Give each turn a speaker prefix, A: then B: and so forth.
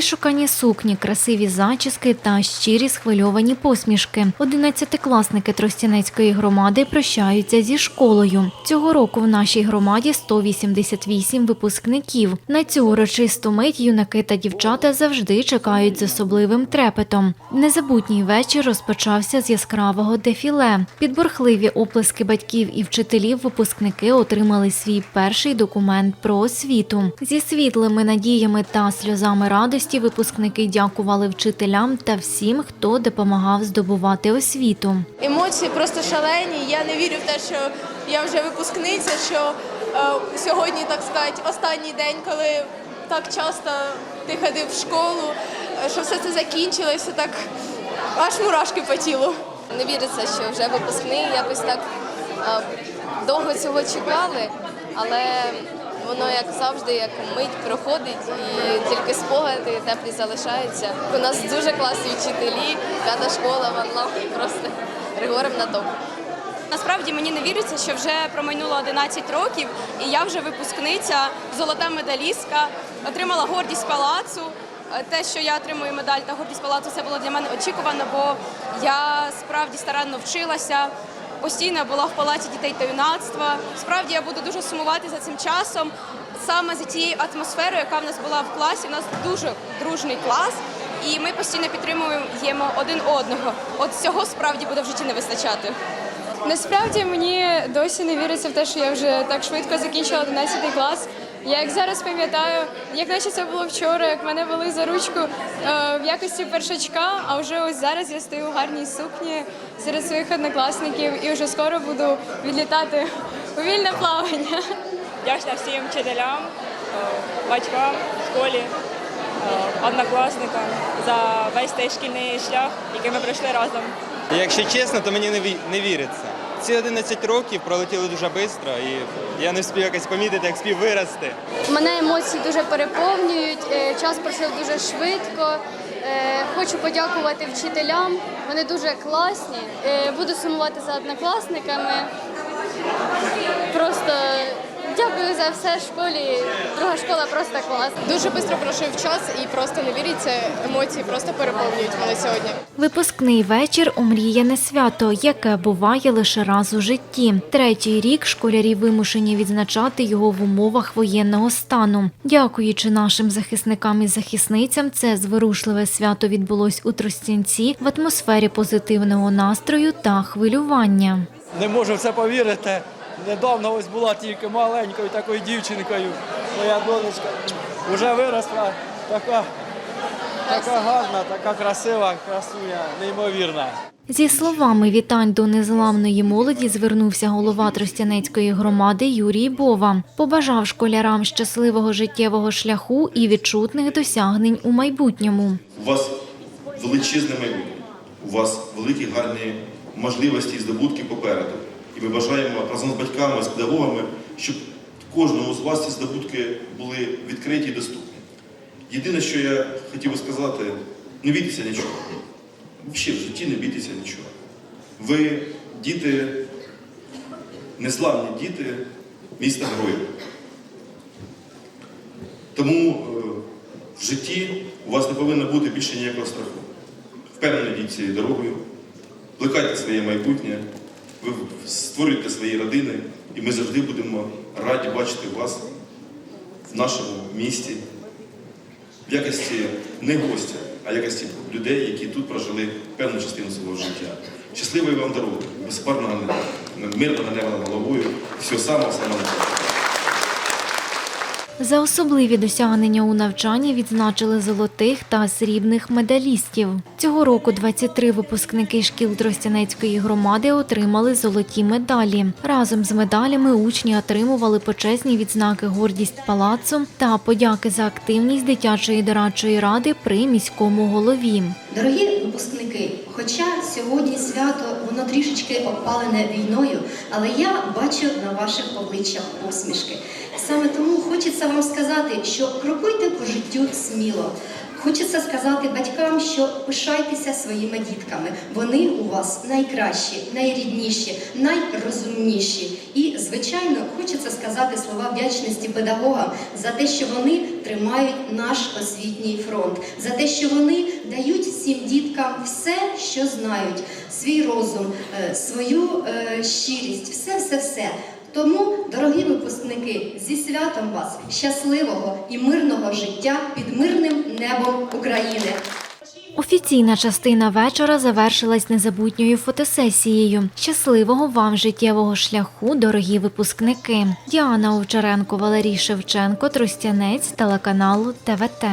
A: Вишукані сукні, красиві зачіски та щирі схвильовані посмішки. Одинадцятикласники Тростянецької громади прощаються зі школою. Цього року в нашій громаді 188 випускників. На цю урочисту мить юнаки та дівчата завжди чекають з особливим трепетом. Незабутній вечір розпочався з яскравого дефіле. Під бурхливі оплески батьків і вчителів випускники отримали свій перший документ про освіту. Зі світлими надіями та сльозами радості випускники дякували вчителям та всім, хто допомагав здобувати освіту.
B: Емоції просто шалені. Я не вірю в те, що я вже випускниця, що е, сьогодні, так сказати, останній день, коли так часто ти ходив в школу, е, що все це закінчилося, так аж мурашки по тілу.
C: Не віриться, що вже випускний. Якось так а, довго цього чекали, але воно як завжди, як мить проходить, і тільки спогади теплі залишаються. У нас дуже класні вчителі, п'ята школа, вона просто Григорівна топ.
D: Насправді мені не віриться, що вже промайнуло 11 років, і я вже випускниця, золота медалістка, отримала гордість палацу. Те, що я отримую медаль та гордість палацу, це було для мене очікувано, бо я справді старанно вчилася, постійно була в палаці дітей та юнацтва. Справді я буду дуже сумувати за цим часом, саме за тією атмосферою, яка в нас була в класі. У нас дуже дружний клас, і ми постійно підтримуємо один одного. От цього справді буде в житті не вистачати.
E: Насправді мені досі не віриться в те, що я вже так швидко закінчила 11 клас. Я як зараз пам'ятаю, як наче це було вчора, як мене вели за ручку е, в якості першачка, а вже ось зараз я стою у гарній сукні серед своїх однокласників і вже скоро буду відлітати у вільне плавання.
F: Вдячна всім вчителям, е, батькам, школі, е, однокласникам за весь той шкільний шлях, який ми пройшли разом.
G: Якщо чесно, то мені не ві- не віриться. Ці 11 років пролетіли дуже швидко, і я не встиг якось помітити, як спів вирости.
H: Мене емоції дуже переповнюють, е, час пройшов дуже швидко. Е, Хочу подякувати вчителям, вони дуже класні. Е, Буду сумувати за однокласниками. За все школі. Друга школа просто клас.
B: Дуже швидко пройшов час і просто не віриться. Емоції просто переповнюють мене сьогодні.
A: Випускний вечір омріяне свято, яке буває лише раз у житті. Третій рік школярі вимушені відзначати його в умовах воєнного стану. Дякуючи нашим захисникам і захисницям, це зворушливе свято відбулось у Тростянці в атмосфері позитивного настрою та хвилювання.
I: Не можу в це повірити. Недавно ось була тільки маленькою такою дівчинкою. Моя донечка вже виросла, така, така гарна, така красива, красуня, неймовірна.
A: Зі словами вітань до незламної молоді звернувся голова Тростянецької громади Юрій Бова. Побажав школярам щасливого життєвого шляху і відчутних досягнень у майбутньому.
J: У вас величезне майбутнє, у вас великі гарні можливості і здобутки попереду. І ми бажаємо разом з батьками, з педагогами, щоб кожному з вас ці здобутки були відкриті і доступні. Єдине, що я хотів би сказати, не бійтеся нічого. Взагалі в житті не бійтеся нічого. Ви діти, незламні діти міста героїв. Тому е, в житті у вас не повинно бути більше ніякого страху. Впевнено йдіть цією дорогою, плекайте своє майбутнє, ви створюєте свої родини, і ми завжди будемо раді бачити вас в нашому місті в якості не гостя, а в якості людей, які тут прожили певну частину свого життя. Щасливої вам дороги, безпарного мирного неба головою, всього самого самого.
A: За особливі досягнення у навчанні відзначили золотих та срібних медалістів. Цього року 23 випускники шкіл Тростянецької громади отримали золоті медалі. Разом з медалями учні отримували почесні відзнаки гордість палацу та подяки за активність дитячої дорадчої ради при міському голові.
K: Дорогі випускники, хоча сьогодні свято воно трішечки опалене війною, але я бачу на ваших обличчях посмішки. Саме тому хочеться вам сказати, що крокуйте по життю сміло. Хочеться сказати батькам, що пишайтеся своїми дітками. Вони у вас найкращі, найрідніші, найрозумніші. І, звичайно, хочеться сказати слова вдячності педагогам за те, що вони тримають наш освітній фронт, за те, що вони дають всім діткам все, що знають, свій розум, е, свою е, щирість, все, все, все. Тому, дорогі випускники, зі святом вас, щасливого і мирного життя під мирним небом України.
A: Офіційна частина вечора завершилась незабутньою фотосесією. Щасливого вам життєвого шляху, дорогі випускники. Діана Овчаренко, Валерій Шевченко, Тростянець, телеканалу ТВТ.